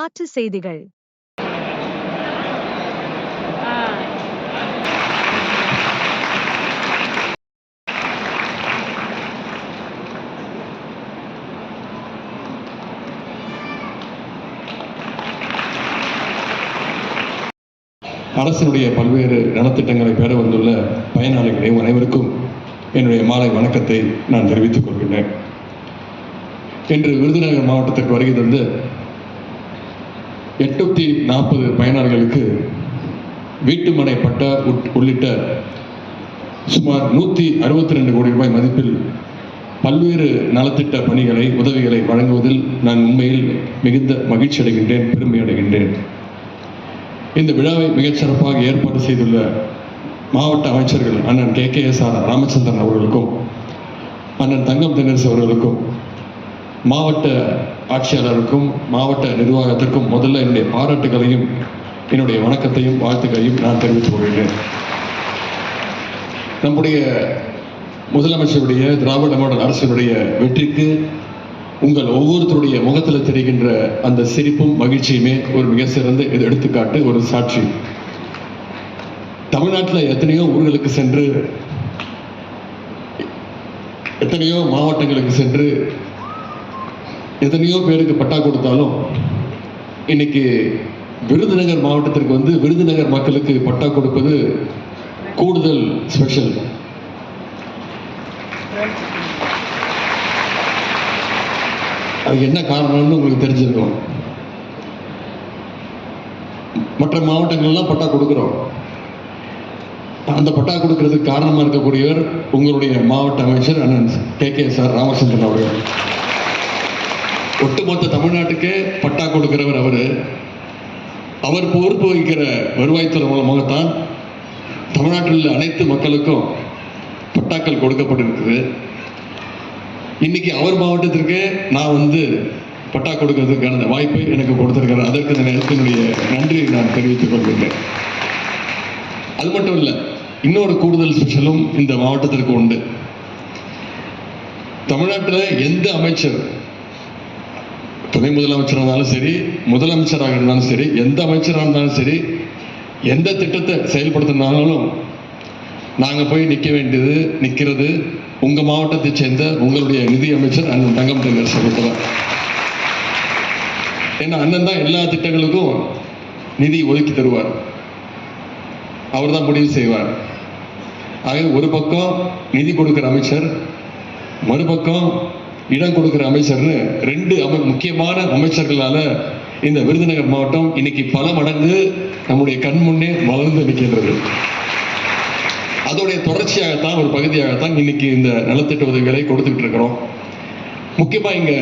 காற்று செய்திகள். அரசினுடைய பல்வேறு நலத்திட்டங்களை பெற வந்துள்ள பயனாளிகளை அனைவருக்கும் என்னுடைய மாலை வணக்கத்தை நான் தெரிவித்துக் கொள்கின்றேன். இன்று விருதுநகர் மாவட்டத்திற்கு வருகை தந்து எட்நூத்தி நாற்பது பயனர்களுக்கு வீட்டுமனை பட்டா உட்- உள்ளிட்ட சுமார் நூற்றி அறுபத்தி ரெண்டு கோடி ரூபாய் மதிப்பில் பல்வேறு நலத்திட்ட பணிகளை உதவிகளை வழங்குவதில் நான் உண்மையில் மிகுந்த மகிழ்ச்சி அடைகின்றேன் பெருமை அடைகின்றேன் இந்த விழாவை மிகச்சிறப்பாக ஏற்பாடு செய்துள்ள மாவட்ட அமைச்சர்கள் அண்ணன் K K S R Ramachandran அவர்களுக்கும் அண்ணன் தங்கம் தென்னரசு அவர்களுக்கும் மாவட்ட ஆட்சியாளருக்கும் மாவட்ட நிர்வாகத்திற்கும் முதல்ல என்னுடைய பாராட்டுகளையும் என்னுடைய வணக்கத்தையும் வாழ்த்துக்களையும் நான் தெரிவித்துக் கொள்கிறேன். நம்முடைய முதலமைச்சருடைய திராவிட மாடல் அரசினுடைய வெற்றிக்கு உங்கள் ஒவ்வொருத்தருடைய முகத்தில் தெரிகின்ற அந்த சிரிப்பும் மகிழ்ச்சியுமே ஒரு மிக சிறந்த இது எடுத்துக்காட்டு ஒரு சாட்சி. தமிழ்நாட்டில் எத்தனையோ ஊர்களுக்கு சென்று எத்தனையோ மாவட்டங்களுக்கு சென்று எத்தனையோ பேருக்கு பட்டா கொடுத்தாலும் இன்னைக்கு விருதுநகர் மாவட்டத்திற்கு வந்து விருதுநகர் மக்களுக்கு பட்டா கொடுப்பது கூடுதல் ஸ்பெஷல் அது என்ன காரணம்னு உங்களுக்கு தெரிஞ்சிருக்கும். மற்ற மாவட்டங்கள்லாம் பட்டா கொடுக்குறோம். அந்த பட்டா கொடுக்கறதுக்கு காரணமாக இருக்கக்கூடியவர் உங்களுடைய மாவட்ட அமைச்சர் அண்ணன் கே கே சார் ராமச்சந்திரன் அவர்கள். ஒட்டுமொத்த தமிழ்நாட்டுக்கே பட்டா கொடுக்கிறவர் அவர். அவர் பொறுப்பு வகிக்கிற வருவாய்த்துறை மூலமாகத்தான் தமிழ்நாட்டில் உள்ள அனைத்து மக்களுக்கும் பட்டாக்கள் கொடுக்கப்பட்டிருக்குது. இன்னைக்கு அவர் மாவட்டத்திற்கு நான் வந்து பட்டா கொடுக்கறதுக்கான வாய்ப்பை எனக்கு கொடுத்திருக்கிறார். அதற்கு இந்த நேரத்தினுடைய நன்றியை நான் தெரிவித்துக் கொள்கிறேன் அது மட்டும் இல்லை இன்னொரு கூடுதல் ஸ்பெஷலும் இந்த மாவட்டத்திற்கு உண்டு. தமிழ்நாட்டில் எந்த அமைச்சர் துணை முதலமைச்சராக இருந்தாலும் சரி முதலமைச்சராக இருந்தாலும் சரி எந்த அமைச்சராக இருந்தாலும் சரி எந்த திட்டத்தை செயல்படுத்தினாலும் நாங்கள் போய் நிற்க வேண்டியது நிற்கிறது உங்கள் மாவட்டத்தை சேர்ந்த உங்களுடைய நிதி அமைச்சர் அண்ணன் தங்கம் தென்னரசு சகோதரர் ஏன்னா அண்ணன் தான் எல்லா திட்டங்களுக்கும் நிதி ஒதுக்கி தருவார். அவர் தான் முடிவு செய்வார். ஆக ஒரு பக்கம் நிதி கொடுக்கிற அமைச்சர் மறுபக்கம் இடம் கொடுக்கிற அமைச்சர்னு ரெண்டு அமை முக்கியமான அமைச்சர்களால இந்த விருதுநகர் மாவட்டம் இன்னைக்கு பல மடங்கு நம்முடைய கண் முன்னே வளர்ந்து நிற்கின்றது. அதோடைய தொடர்ச்சியாகத்தான் ஒரு பகுதியாகத்தான் இன்னைக்கு இந்த நலத்திட்ட உதவிகளை கொடுத்துக்கிட்டு இருக்கிறோம். முக்கியமா இங்க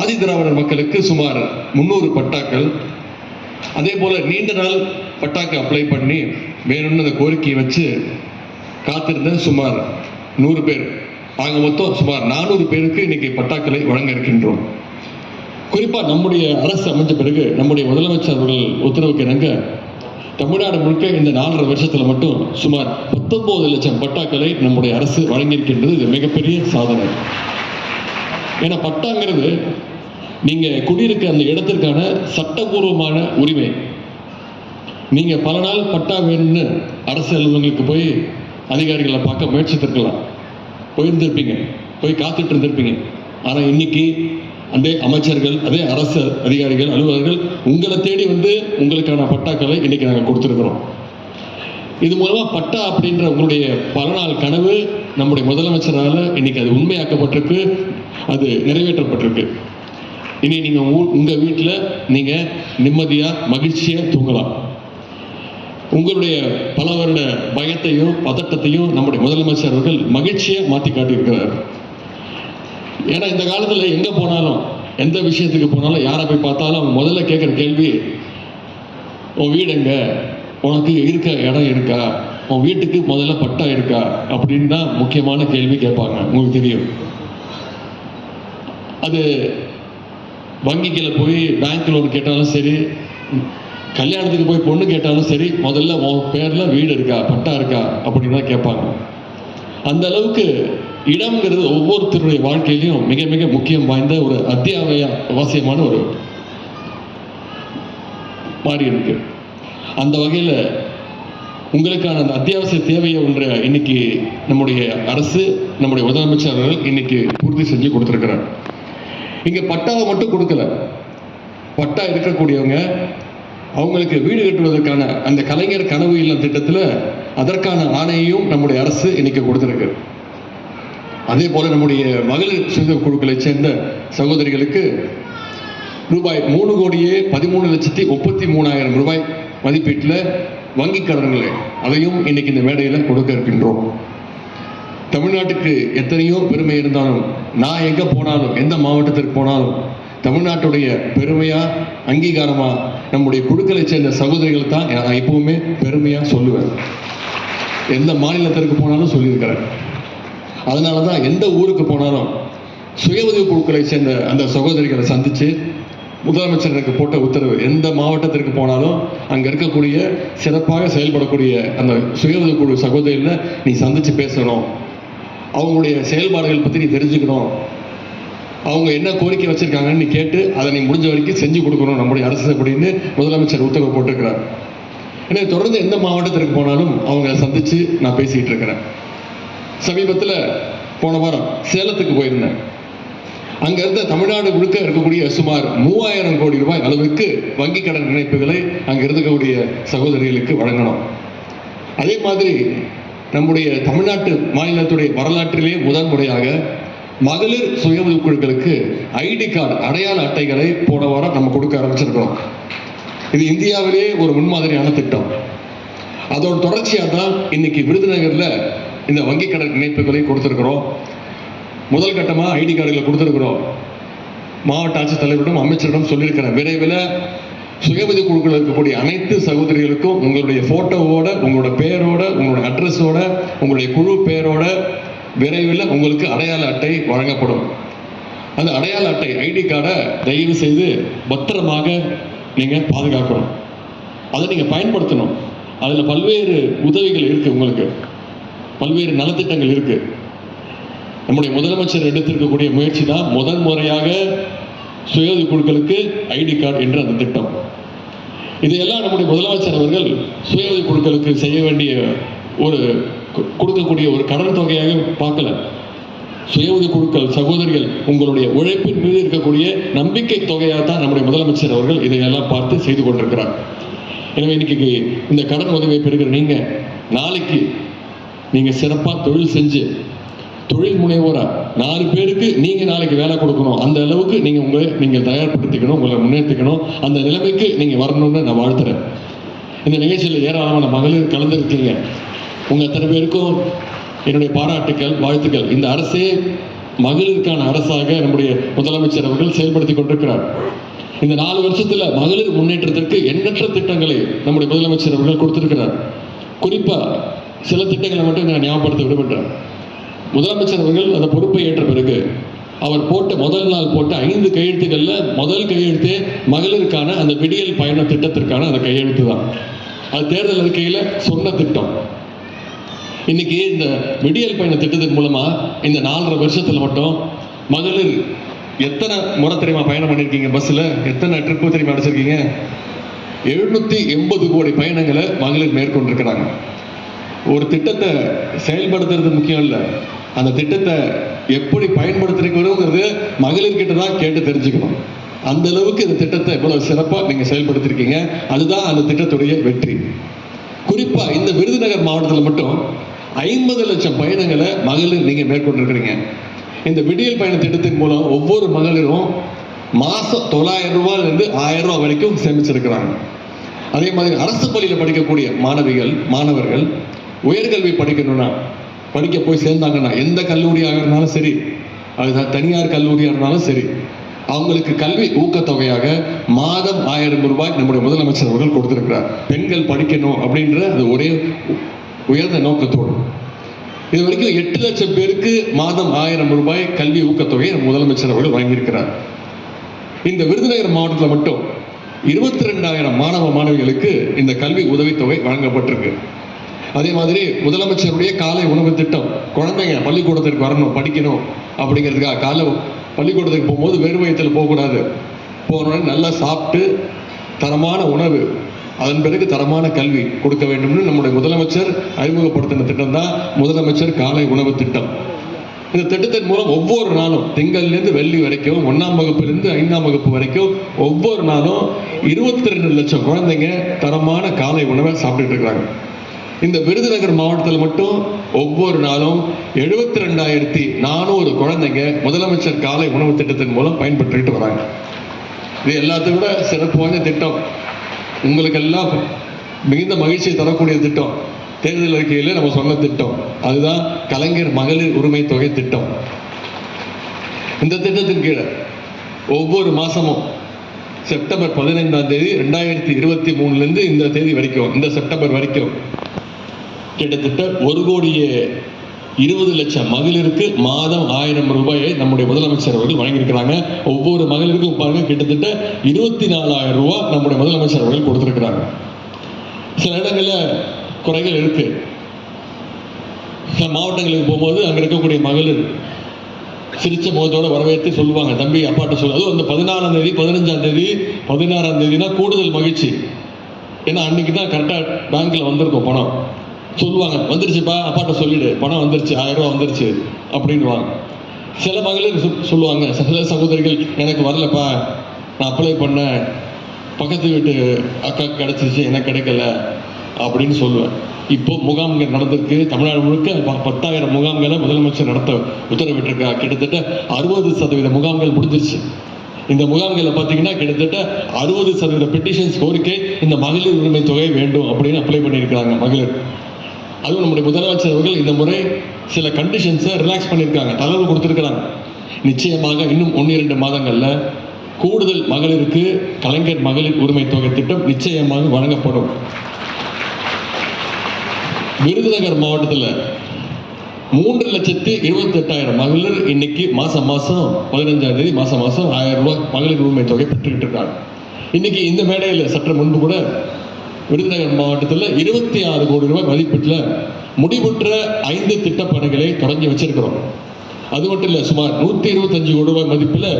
ஆதி திராவிடர் மக்களுக்கு சுமார் முந்நூறு பட்டாக்கள் அதே போல நீண்ட நாள் பட்டாக்கு அப்ளை பண்ணி வேணும்னு அந்த கோரிக்கையை வச்சு காத்திருந்த சுமார் நூறு பேர். ஆக மொத்தம் சுமார் நானூறு பேருக்கு இன்னைக்கு பட்டாக்களை வழங்க இருக்கின்றோம். குறிப்பா நம்முடைய அரசு அமைஞ்ச பிறகு நம்முடைய முதலமைச்சர் அவர்கள் உத்தரவுக்கு இணங்க தமிழ்நாடு முழுக்க இந்த நாலரை வருஷத்துல மட்டும் சுமார் பத்தொன்பது லட்சம் பட்டாக்களை நம்முடைய அரசு வழங்கியிருக்கின்றது. இது மிகப்பெரிய சாதனை. ஏன்னா பட்டாங்கிறது நீங்க குடியிருக்க அந்த இடத்திற்கான சட்டபூர்வமான உரிமை. நீங்க பல நாள் பட்டா வேணும்னு அரசு அலுவலகங்களுக்கு போய் அதிகாரிகளை பார்க்க முயற்சித்திருக்கலாம். போயிருந்திருப்பீங்க போய் காத்துட்டு இருந்திருப்பீங்க. ஆனால் இன்னைக்கு அதே அமைச்சர்கள் அதே அரசு அதிகாரிகள் அலுவலர்கள் உங்களை தேடி வந்து உங்களுக்கான பட்டாக்களை இன்னைக்கு நாங்கள் கொடுத்துருக்குறோம். இது மூலமாக பட்டா அப்படின்ற உங்களுடைய பல நாள் கனவு நம்முடைய முதலமைச்சரால் இன்னைக்கு அது உண்மையாக்கப்பட்டிருக்கு அது நிறைவேற்றப்பட்டிருக்கு. இனி நீங்கள் உ- வீட்டில் நீங்கள் நிம்மதியாக மகிழ்ச்சியாக தூங்கலாம். உங்களுடைய பல வருட பயத்தையும் பதட்டத்தையும் நம்முடைய முதலமைச்சர் அவர்கள் மகிழ்ச்சியை மாற்றி காட்டியிருக்கிறார். ஏன்னா இந்த காலத்தில் எங்கே போனாலும் எந்த விஷயத்துக்கு போனாலும் யாரை போய் பார்த்தாலும் அவங்க முதல்ல கேட்குற கேள்வி உன் வீடு எங்க? உனக்கு இருக்க இடம் இருக்கா? உன் வீட்டுக்கு முதல்ல பட்டா இருக்கா? அப்படின்னு தான் முக்கியமான கேள்வி கேட்பாங்க. உங்களுக்கு தெரியும். அது வங்கிக்கில் போய் பேங்க் லோன் கேட்டாலும் சரி கல்யாணத்துக்கு போய் பொண்ணு கேட்டாலும் சரி முதல்ல உன் பேர்ல வீடு இருக்கா பட்டா இருக்கா அப்படின்னு தான் கேட்பாங்க. அந்த அளவுக்கு இடம்ங்கிறது ஒவ்வொருத்தருடைய வாழ்க்கையிலையும் மிக மிக முக்கியம் வாய்ந்த ஒரு அத்தியாவசிய அவசியமான ஒரு மாறி இருக்கு. அந்த வகையில் உங்களுக்கான அந்த அத்தியாவசிய தேவையை ஒன்றை இன்னைக்கு நம்முடைய அரசு நம்முடைய முதலமைச்சர் அவர்கள் இன்னைக்கு பூர்த்தி செஞ்சு கொடுத்துருக்கிறார். இங்கே பட்டாவை மட்டும் கொடுக்கல. பட்டா இருக்கக்கூடியவங்க அவங்களுக்கு வீடு கட்டுவதற்கான அந்த கலைஞர் கனவு இல்லம் திட்டத்தில் அதற்கான ஆணையையும் நம்முடைய அரசு இன்னைக்கு கொடுத்துருக்கு. அதே போல் நம்முடைய மகளிர் சுய குழுக்களை சேர்ந்த சகோதரிகளுக்கு ரூபாய் மூணு கோடியே பதிமூணு லட்சத்தி முப்பத்தி மூணாயிரம் ரூபாய் மதிப்பீட்டில் வங்கி கடன்களை அதையும் இன்னைக்கு இந்த மேடையில் கொடுக்க இருக்கின்றோம். தமிழ்நாட்டுக்கு எத்தனையோ பெருமை இருந்தாலும் நான் எங்கே போனாலும் எந்த மாவட்டத்திற்கு போனாலும் தமிழ்நாட்டுடைய பெருமையா அங்கீகாரமா நம்முடைய குழுக்களை சேர்ந்த சகோதரிகள் தான் நான் எப்பவுமே பெருமையா சொல்லுவேன். எந்த மாநிலத்திற்கு போனாலும் சொல்லியிருக்கிறேன். அதனால தான் எந்த ஊருக்கு போனாலும் சுய உதவி குழுக்களை சேர்ந்த அந்த சகோதரிகளை சந்திச்சு முதலமைச்சர் எனக்கு போட்ட உத்தரவு எந்த மாவட்டத்திற்கு போனாலும் அங்கே இருக்கக்கூடிய சிறப்பாக செயல்படக்கூடிய அந்த சுய உதவி குழு சகோதரிகளை நீ சந்திச்சு பேசணும். அவங்களுடைய செயல்பாடுகள் பற்றி நீ தெரிஞ்சுக்கணும். அவங்க என்ன கோரிக்கை வச்சிருக்காங்கன்னு கேட்டு அதை நீ முடிஞ்ச வரைக்கும் செஞ்சு கொடுக்கணும் நம்முடைய அரசு அப்படின்னு முதலமைச்சர் உத்தரவு போட்டிருக்கிறார். எனவே தொடர்ந்து எந்த மாவட்டத்திற்கு போனாலும் அவங்கள சந்திச்சு நான் பேசிட்டு இருக்கிறேன். சமீபத்தில் போன வாரம் சேலத்துக்கு போயிருந்தேன். அங்க இருந்த தமிழ்நாடு முழுக்க இருக்கக்கூடிய சுமார் மூவாயிரம் கோடி ரூபாய் அளவுக்கு வங்கி கடன் இணைப்புகளை அங்க இருக்கக்கூடிய சகோதரிகளுக்கு வழங்கணும். அதே மாதிரி நம்முடைய தமிழ்நாட்டு மாநிலத்துடைய வரலாற்றிலே முதன்முறையாக மகளிர் சுய உதவி குழுக்களுக்கு ஐடி கார்டு அடையாள அட்டைகளை போன வாரம் நம்ம கொடுக்க ஆரம்பிச்சிருக்கிறோம். இது இந்தியாவிலேயே ஒரு முன்மாதிரியான திட்டம். அதோட தொடர்ச்சியாக தான் இன்னைக்கு விருதுநகரில் இந்த வங்கி கடன் இணைப்புகளை கொடுத்துருக்குறோம். முதல் கட்டமாக ஐடி கார்டுகளை கொடுத்துருக்குறோம். மாவட்ட ஆட்சித்தலைவரிடம் அமைச்சரிடம் சொல்லியிருக்கிறேன். விரைவில் சுயபதி குழுக்கள் இருக்கக்கூடிய அனைத்து சகோதரிகளுக்கும் உங்களுடைய ஃபோட்டோவோட உங்களோட பேரோட உங்களோட அட்ரஸோட உங்களுடைய குழு பேரோட விரைவில் உங்களுக்கு அடையாள அட்டை வழங்கப்படும். அந்த அடையாள அட்டை ஐடி கார்டை தயவு செய்து பத்திரமாக நீங்கள் பாதுகாக்கணும். அதை நீங்கள் பயன்படுத்தணும். அதில் பல்வேறு உதவிகள் இருக்குது உங்களுக்கு. பல்வேறு நலத்திட்டங்கள் இருக்குது நம்முடைய முதலமைச்சர் எடுத்திருக்கக்கூடிய முயற்சி தான் முதல் முறையாக சுயோதி குழுக்களுக்கு ஐடி கார்டு என்ற அந்த திட்டம். இதையெல்லாம் நம்முடைய முதலமைச்சர் அவர்கள் சுயோதி குழுக்களுக்கு செய்ய வேண்டிய ஒரு கொடுக்கக்கூடிய ஒரு கடன் தொகையாக பார்க்கல. சுய உதவி குழுக்கள் சகோதரிகள் உங்களுடைய உழைப்பின் மீது இருக்கக்கூடிய நம்பிக்கை தொகையாக தான் நம்முடைய முதலமைச்சர் அவர்கள் இதையெல்லாம் பார்த்து செய்து கொண்டிருக்கிறார். எனவே இன்னைக்கு இந்த கடன் உதவியை பெறுகிற நீங்க நாளைக்கு நீங்க சிறப்பா தொழில் செஞ்சு தொழில் முனைவோரா நாலு பேருக்கு நீங்க நாளைக்கு வேலை கொடுக்கணும். அந்த அளவுக்கு நீங்க உங்களை நீங்க தயார்படுத்திக்கணும் உங்களை முன்னேற்றிக்கணும். அந்த நிலைமைக்கு நீங்க வரணும்னு நான் வாழ்த்துறேன். இந்த நிகழ்ச்சியில் ஏராளமான மகளிர் கலந்துருக்கீங்க. உங்க அத்தனை பேருக்கும் என்னுடைய பாராட்டுக்கள் வாழ்த்துக்கள். இந்த அரசே மகளிருக்கான அரசாக நம்முடைய முதலமைச்சர் அவர்கள் செயல்படுத்தி கொண்டிருக்கிறார். இந்த நாலு வருஷத்துல மகளிர் முன்னேற்றத்திற்கு எண்ணற்ற திட்டங்களை நம்முடைய முதலமைச்சர் அவர்கள் கொடுத்திருக்கிறார். குறிப்பா சில திட்டங்களை மட்டும் நான் ஞாபகப்படுத்த விடுபட்டேன் முதலமைச்சர் அவர்கள் அந்த பொறுப்பை ஏற்ற பிறகு அவர் போட்ட முதல் நாள் போட்ட ஐந்து கையெழுத்துக்கள்ல முதல் கையெழுத்தே மகளிருக்கான அந்த விடியல் பயண திட்டத்திற்கான அந்த கையெழுத்து தான் அது தேர்தல் அறிக்கையில சொன்ன திட்டம். இன்னைக்கு இந்த விடியல் பயண திட்டத்தின் மூலமா இந்த நாலரை வருஷத்துல மட்டும் மகளிர் எத்தனை முறை தெரியுமா பயணம் பண்ணியிருக்கீங்க பஸ்ல எத்தனை ட்ரிப்பு தெரியுமா அடிச்சிருக்கீங்க? எழுநூத்தி எண்பது கோடி பயணங்களை மகளிர் மேற்கொண்டிருக்கிறாங்க. ஒரு திட்டத்தை செயல்படுத்துறது முக்கியம் இல்லை. அந்த திட்டத்தை எப்படி பயன்படுத்துறீங்கிறது மகளிர்கிட்ட தான் கேட்டு தெரிஞ்சுக்கணும். அந்த அளவுக்கு இந்த திட்டத்தை எவ்வளவு சிறப்பாக நீங்க செயல்படுத்திருக்கீங்க. அதுதான் அந்த திட்டத்துடைய வெற்றி. குறிப்பா இந்த விருதுநகர் மாவட்டத்தில் மட்டும் ஐம்பது லட்சம் பயணங்களை மகளிர் நீங்கள் மேற்கொண்டிருக்கிறீங்க. இந்த விடியல் பயண திட்டத்தின் மூலம் ஒவ்வொரு மகளிரும் மாதம் தொள்ளாயிரம் ரூபாயிலிருந்து ஆயிரம் ரூபாய் வரைக்கும் சேமிச்சிருக்கிறாங்க. அதே மாதிரி அரசு பள்ளியில் படிக்கக்கூடிய மாணவிகள் மாணவர்கள் உயர்கல்வி படிக்கணும்னா படிக்க போய் சேர்ந்தாங்கன்னா எந்த கல்லூரியாக இருந்தாலும் சரி அதுதான் தனியார் கல்லூரியாக இருந்தாலும் சரி அவங்களுக்கு கல்வி ஊக்கத்தொகையாக மாதம் ஆயிரம் ரூபாய் நம்முடைய முதலமைச்சர் அவர்கள் கொடுத்திருக்கிறார். பெண்கள் படிக்கணும் அப்படின்ற அது ஒரே உயர்ந்த நோக்கத்தோடு. இது வரைக்கும் எட்டு லட்சம் பேருக்கு மாதம் ஆயிரம் ரூபாய் கல்வி ஊக்கத்தொகையை முதலமைச்சர் அவர்கள் வழங்கியிருக்கிறார். இந்த விருதுநகர் மாவட்டத்தில் மட்டும் இருபத்தி ரெண்டாயிரம் மாணவ மாணவிகளுக்கு இந்த கல்வி உதவித்தொகை வழங்கப்பட்டிருக்கு. அதே மாதிரி முதலமைச்சருடைய காலை உணவு திட்டம் குழந்தைங்க பள்ளிக்கூடத்திற்கு வரணும் படிக்கணும் அப்படிங்கிறதுக்காக காலை பள்ளிக்கூடத்துக்கு போகும்போது வெறும் வயிற்றில் போகக்கூடாது. போனோடனே நல்லா சாப்பிட்டு தரமான உணவு அதன் பிறகு தரமான கல்வி கொடுக்க வேண்டும்னு நம்முடைய முதலமைச்சர் அறிமுகப்படுத்தின திட்டம் தான் முதலமைச்சர் காலை உணவு திட்டம். இந்த திட்டத்தின் மூலம் ஒவ்வொரு நாளும் திங்கள்லேருந்து வெள்ளி வரைக்கும் ஒன்றாம் வகுப்புலேருந்து ஐந்தாம் வகுப்பு வரைக்கும் ஒவ்வொரு நாளும் இருபத்தி ரெண்டு லட்சம் குழந்தைங்க தரமான காலை உணவை சாப்பிட்டுட்டு இருக்கிறாங்க இந்த விருதுநகர் மாவட்டத்தில் மட்டும் ஒவ்வொரு நாளும் எழுபத்தி ரெண்டாயிரத்தி நானூறு குழந்தைங்க முதலமைச்சர் காலை உணவு திட்டத்தின் மூலம் பயன்பெற்றுட்டு வராங்க. இது எல்லாத்தையும் விட சிறப்பு வாய்ந்த திட்டம். உங்களுக்கெல்லாம் மிகுந்த மகிழ்ச்சியை தரக்கூடிய திட்டம். தேர்தல் அறிக்கையில் நம்ம சொன்ன திட்டம். அதுதான் கலைஞர் மகளிர் உரிமை தொகை திட்டம். இந்த திட்டத்தின் கீழே ஒவ்வொரு மாசமும் செப்டம்பர் பதினைந்தாம் தேதி ரெண்டாயிரத்தி இருபத்தி மூணுலேருந்து இந்த தேதி வரைக்கும் இந்த செப்டம்பர் வரைக்கும் கிட்டத்தட்ட ஒரு கோடியே இருபது லட்சம் மகளிருக்கு மாதம் ஆயிரம் ரூபாயை நம்முடைய முதலமைச்சர் அவர்கள் வழங்கியிருக்கிறாங்க. ஒவ்வொரு மகளிருக்கும் பாருங்க கிட்டத்தட்ட இருபத்தி நாலாயிரம் ரூபாய் நம்முடைய முதலமைச்சர் அவர்கள் கொடுத்திருக்கிறாங்க. சில இடங்களில் குறைகள் இருக்கு. சில மாவட்டங்களுக்கு போகும்போது அங்கே இருக்கக்கூடிய மகளிர் சிரிச்ச முகத்தோட வரவேற்று சொல்லுவாங்க. தம்பி அப்பாட்ட சொல்லு. அதுவும் அந்த பதினாலாம் தேதி பதினஞ்சாம் தேதி பதினாறாம் தேதினா கூடுதல் மகிழ்ச்சி. ஏன்னா அன்னைக்கு தான் கரெக்டாக பேங்க்ல வந்திருக்கும் பணம். சொல்லுவாங்க வந்துருச்சுப்பா அப்பாட்ட சொல்லிடு பணம் வந்துருச்சு ஆயிரம் ரூபா வந்துருச்சு அப்படின்வாங்க சில மகளிர் சொல்லுவாங்க சில சகோதரிகள் எனக்கு வரலப்பா நான் அப்ளை பண்ணேன் பக்கத்து வீட்டு அக்கா கிடைச்சிருச்சு எனக்கு கிடைக்கல அப்படின்னு சொல்லுவேன். இப்போ முகாம்கள் நடந்திருக்கு தமிழ்நாடு முழுக்க ப- பத்தாயிரம் முகாம்களை முதலமைச்சர் நடத்த உத்தரவிட்டிருக்கா கிட்டத்தட்ட அறுபது சதவீத முகாம்கள் முடிஞ்சிருச்சு. இந்த முகாம்களில் பார்த்தீங்கன்னா கிட்டத்தட்ட அறுபது சதவீத பெட்டிஷன்ஸ் கோரிக்கை இந்த மகளிர் உரிமை தொகை வேண்டும் அப்படின்னு அப்ளை பண்ணியிருக்கிறாங்க மகளிர். அதுவும் நம்முடைய முதலமைச்சர் அவர்கள் இந்த முறை சில கண்டிஷன்ஸை ரிலாக்ஸ் பண்ணியிருக்காங்க தளர்வு கொடுத்துருக்கிறாங்க. நிச்சயமாக இன்னும் ஒன்று இரண்டு மாதங்களில் கூடுதல் மகளிருக்கு கலைஞர் மகளிர் உரிமை தொகை திட்டம் நிச்சயமாக வழங்கப்படும். விருதுநகர் மாவட்டத்தில் மூன்று லட்சத்தி இருபத்தெட்டாயிரம் மகளிர் இன்னைக்கு மாசம் மாசம் பதினஞ்சாம் தேதி மாசம் மாசம் ஆயிரம் ரூபாய் மகளிர் உரிமை தொகை பெற்றுக்கிட்டு இருக்காங்க. இன்னைக்கு இந்த மேடையில் சற்று முன்பு கூட விருதுநகர் மாவட்டத்தில் இருபத்தி ஆறு கோடி ரூபாய் மதிப்பீட்டில் முடிவுற்ற ஐந்து திட்டப்பணிகளை தொடங்கி வச்சிருக்கிறோம். அது மட்டும் இல்லை சுமார் நூற்றி இருபத்தஞ்சு கோடி ரூபாய் மதிப்பில்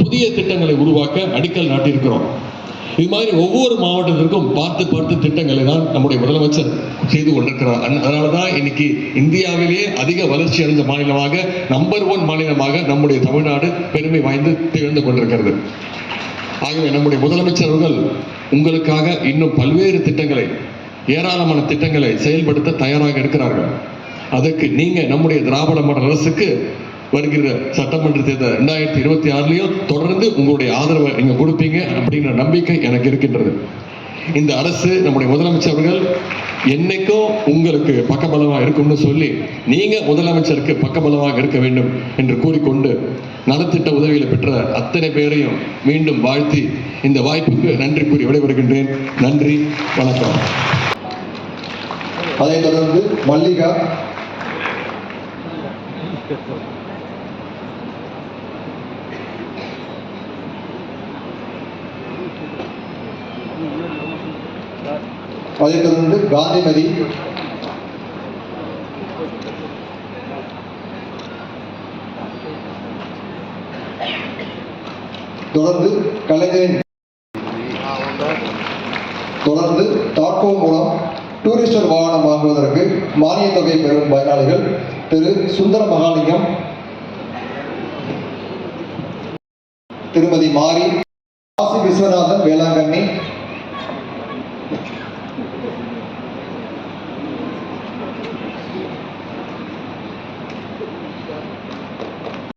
புதிய திட்டங்களை உருவாக்க அடிக்கல் நாட்டியிருக்கிறோம். இது மாதிரி ஒவ்வொரு மாவட்டத்திற்கும் பார்த்து பார்த்து திட்டங்களை தான் நம்முடைய முதலமைச்சர் செய்து கொண்டிருக்கிறார். அதனால தான் இன்னைக்கு இந்தியாவிலேயே அதிக வளர்ச்சி அடைந்த மாநிலமாக நம்பர் ஒன் மாநிலமாக நம்முடைய தமிழ்நாடு பெருமை வாய்ந்து திகழ்ந்து கொண்டிருக்கிறது. ஆகவே நம்முடைய முதலமைச்சர் அவர்கள் உங்களுக்காக இன்னும் பல்வேறு திட்டங்களை ஏராளமான திட்டங்களை செயல்படுத்த தயாராக இருக்கிறார்கள். அதற்கு நீங்கள் நம்முடைய திராவிட மாடல் அரசுக்கு வருகிற சட்டமன்ற தேர்தல் ரெண்டாயிரத்தி இருபத்தி ஆறுலயும் தொடர்ந்து உங்களுடைய ஆதரவை நீங்கள் கொடுப்பீங்க அப்படிங்கிற நம்பிக்கை எனக்கு இருக்கின்றது. இந்த அரசு நம்முடைய முதலமைச்சர் அவர்கள் என்னைக்கும் உங்களுக்கு பக்கபலமாக இருக்கும்னு சொல்லி நீங்க முதலமைச்சருக்கு பக்கபலமாக இருக்க வேண்டும் என்று கூறிக்கொண்டு நலத்திட்ட உதவியில் பெற்ற அத்தனை பேரையும் மீண்டும் வாழ்த்தி இந்த வாய்ப்புக்கு நன்றி கூறி விடைபெறுகின்றேன். நன்றி வணக்கம். அதைத் தொடர்ந்து மல்லிகா. அதைத் தொடர்ந்து காந்திமதி. தொடர்ந்து கலைஞரின் தொடர்ந்து தாக்கோ மூலம் டூரிஸ்டர் வாகனம் வாங்குவதற்கு மானிய தொகை பெறும் பயனாளிகள் திரு. சுந்தர மகாலிங்கம் திருமதி மாரி காசி விஸ்வநாதன் வேளாங்கண்ணி